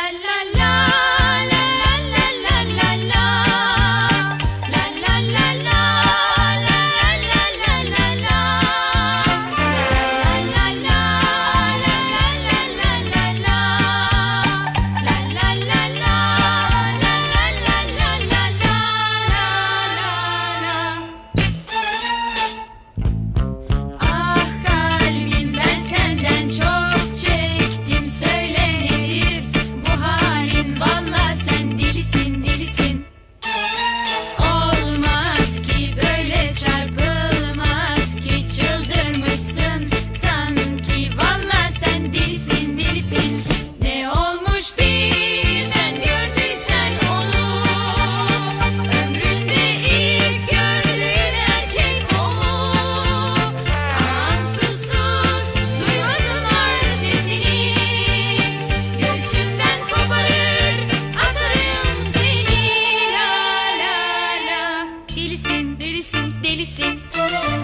la la la.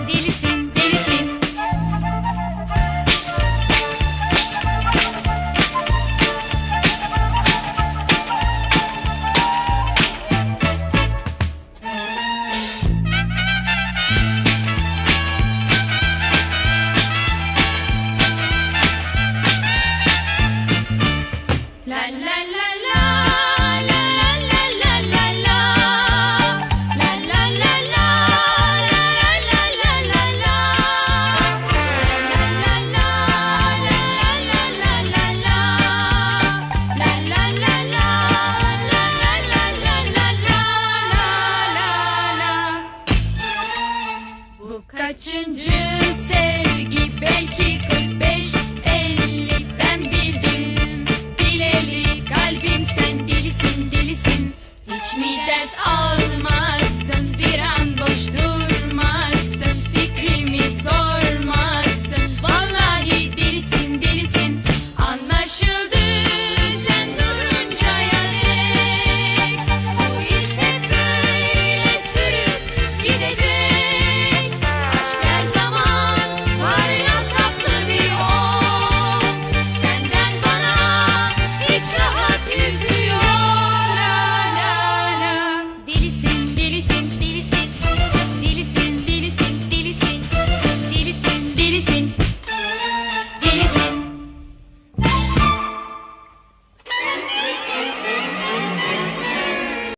Delisin, delisin. La la la Kaçıncı sevgi? Belki 45 50 ben bildim Bileli kalbim. Sen delisin delisin. Hiç mi ders almadın